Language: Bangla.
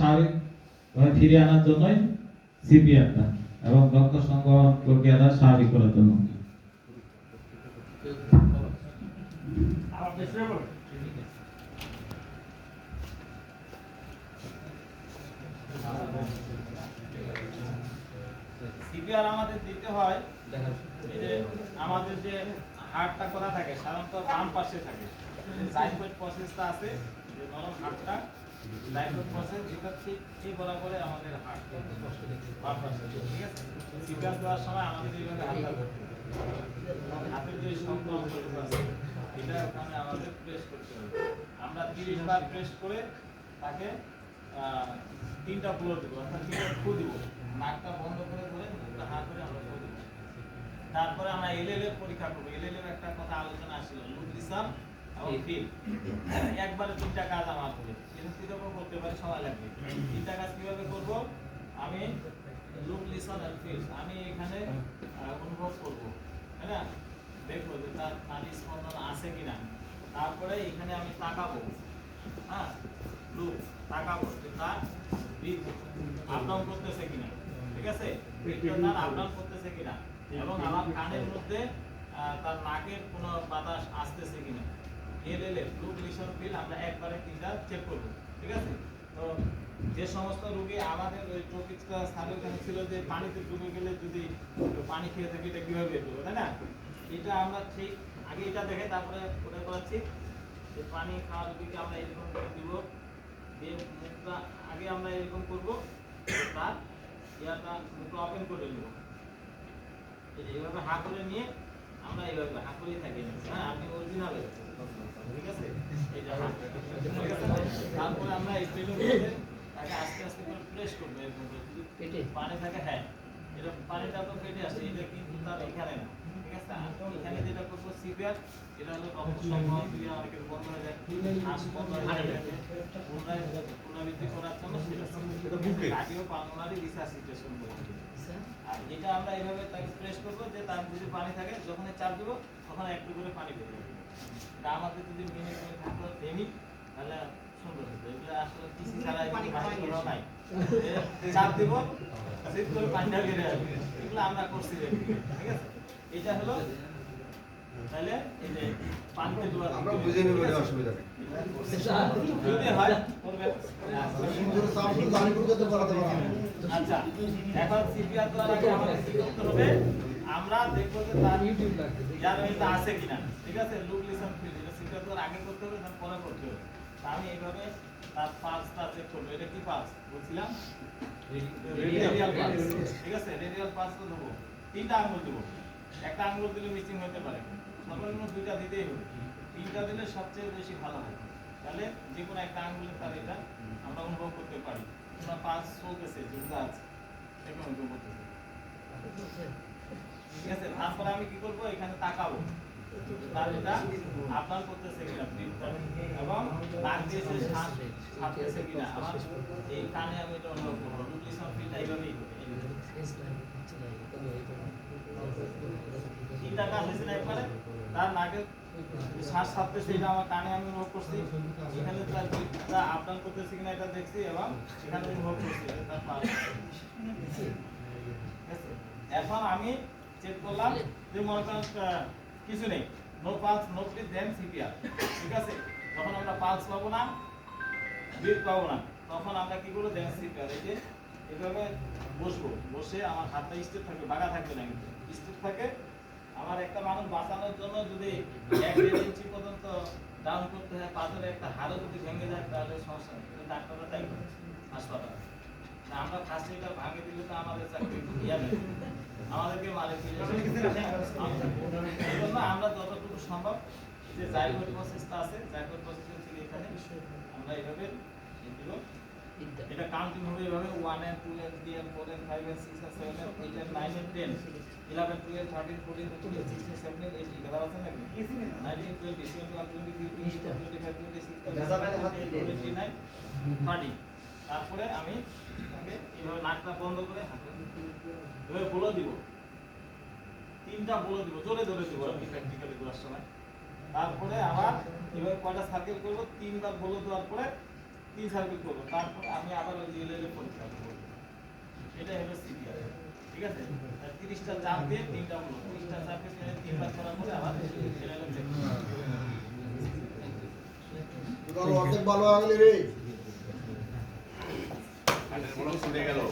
স্বাভাবিক ভাবে ফিরিয়ে আনার জন্যই সিপিআরটা এবং রক্ত সংবহন প্রক্রিয়াটা স্বাভাবিক করার জন্য। সিপিআর আমাদের দিতে হয় আমাদের যে হাড়টা করা থাকে, সাধারণত বাম পাশে থাকে। জাইফয়েড প্রসেসটা আছে, যে নরম হাড়টা জাইফয়েড প্রসেস যেটা ঠিক এই বরাবরে আমাদের হাড় ঠিক আছে? সিপিআর দেওয়ার সময় আমাদের এইভাবে হাতটা ধরতে হাতের যে শক্ত অংশটুকু আছে, এটা ওখানে আমাদের প্রেস করতে হবে। আমরা তিরিশ বার প্রেস করে তাকে তিনটা ব্লো দেবো, অর্থাৎ তিনটা ফু দিব। নাকটা বন্ধ করে ধরে মুখটা হাত করে আমরা তারপরে আমরা এলএল এর পরীক্ষা করব। এলএল এর একটা কথা আলোচনা আসছিল এবং ফিল হ্যাঁ? ঠিক আছে? পেটটা তার আপ করতেছে কিনা। এবং আমার কানের মধ্যে তার নাকের কোনো বাতাস আসতেছে কিনা। এল এল এফ লুক আমরা একবারে চেক করব, ঠিক আছে? তো যে সমস্ত রোগী আমাদের ওই স্থানে ওখানে ছিল যে পানিতে ডুবে গেলে যদি পানি খেয়ে থাকি, এটা কীভাবে তাই না? এটা আমরা ঠিক আগে এটা দেখে তারপরে ওটা করাচ্ছি। যে পানি খাওয়ার রোগীকে আমরা এরকম করে দিব, দিয়ে মুখটা আগে আমরা এরকম করব তার ইয়াটা মুখটা ওপেন করে নেব। এইভাবে হা করে নিয়ে আমরা এইভাবে হা করেই থাকি হ্যাঁ আপনি অরিজিনাল ঠিক আছে? এই যে হা ঠিক আছে? তারপরে আমরা এই মধ্যে তাকে আস্তে আস্তে করে প্রেস করব এরকম করে। যদি পেটে? পানি থাকে হ্যাঁ। এটা পানিটা তো পেটে আসে এটা কিন্তু তার এখানে না ঠিক আছে? এখানে যেটা করব সিপিআর এটা হলো রক্ত সংবহন ক্রিয়া অনেকের বন্ধ হয়ে যায় শ্বাস বন্ধ হয়ে যায় পুনরায় পুনরাবৃত্তি করার জন্য সেটা কার্ডিও পালমোনারি রিসাসিটেশন বলে। আর এটা আমরা এইভাবে তাকে প্রেস করব যে তার যদি পানি থাকে যখন চাপ দিব তখন একটু করে পানি বের হবে এটা আমাদের যদি মেনে করে থাকতো মিনিট তাহলে সুন্দর হতো। এগুলো আসলে কিছু ছাড়া পানি খাওয়া নাই। চাপ দিব সেই করে পানিটা বের আসবে এগুলো আমরা করছি ঠিক আছে? এটা হলো তাহলে এই যে পানিতে ডোবা আমরা বুঝে নেব এটা অসুবিধা নেই। যদি হয় সুন্দর সামনে দাঁড়িয়ে করতে পারতে পারবে আচ্ছা এখন সিপিআর দ্বারা কি আমাদের করতে হবে? আমরা দেখব যে তার ইউটিউব লাগবে যার এটা আছে কিনা। ঠিক আছে? লুক লিসন ফিল এটা সিপিআর দ্বারা আগে করতে হবে পরে করতে হবে। আমি এইভাবে তার পালসটা চেক করব। এটা কি পালস বলছিলাম? রেডিয়াল ঠিক আছে? রেডিয়াল পালস তো দেবো। তিনটা আঙ্গুল দেবো। একটা আঙ্গুল দিলে মিসিং হতে পারে। সর্বনিম্ন দুইটা দিতেই হবে। তিনটা দিলে সবচেয়ে বেশি ভালো হয়। তাহলে যে কোনো একটা আঙ্গুলের তার এটা আমরা অনুভব করতে পারি। তোমরা পালস চলতেছে যেগুলো আছে সেগুলো অনুভব করতেছে ঠিক আছে? তারপরে আমি কি করব? এখানে তাকাবো। কিনা এবং কিনা। আমার এই কানে আমি এটা অনুভব করব তার নাকে শ্বাস ছাড়তেছে এটা আমার কানে আমি অনুভব করছি। এখানে তার ফিলটা আপ ডাউন করতেছে কিনা এটা দেখছি এবং সেখানে অনুভব করছি তার এখন আমি চেক করলাম যে মনে করেন কিছু নেই। No pulse no breath then CPR ঠিক আছে? যখন আমরা পালস পাবো না ব্রিথ পাবো না। তখন আমরা কি করব? দেন সিপিআর এই যে এভাবে বসবো। বসে আমার হাতটা স্টেপ থাকবে, বাঁকা থাকবে না কিন্তু। স্টেপ থাকে বাঁচানোর জন্য যদি এক দেড় ইঞ্চি পর্যন্ত ডাউন করতে হয়, পাথরে একটা হাড়ও যদি ভেঙে যায়, তাহলে সমস্যা ডাক্তাররা তাই হাসপাতাল। আমরা ফার্স্ট ভাঙে দিলে তো আমাদের চাকরি ইয়া নেই। আমাদেরকে মারে ফিরে আমরা যতটুকু সম্ভব যে জাইগোট প্রসেসটা আছে, জাইগোট প্রসেস থেকে এখানে? আমরা এইভাবে এই দিব। এটা কাউন্টিং হবে এভাবে one and two and three and four and five and six and seven and eight and nine and ten eleven twelve thirteen fourteen fifteen sixteen seventeen eighteen কথা আছে নাকি nineteen twenty twenty one twenty three twenty four twenty five twenty six twenty nine thirty তারপরে আমি তাকে এইভাবে নাকটা বন্ধ করে হাতে এভাবে বলে দিব। তিনটা বলে দিব জোরে জোরে দিব আমি প্র্যাকটিক্যালি করার সময়। তারপরে আবার এবার কয়টা সার্কেল করব? তিনবার বলে দেওয়ার পরে তিন সার্কেল করব? তারপর আমি আবার ওই পরীক্ষা করব এটা হলো সিরিয়াল ঠিক আছে? আর তিরিশটা চাপ দিয়ে তিনটা বলো তিরিশটা চাপকে তিনবার করার পরে আবার অর্ধেক ভালো রে।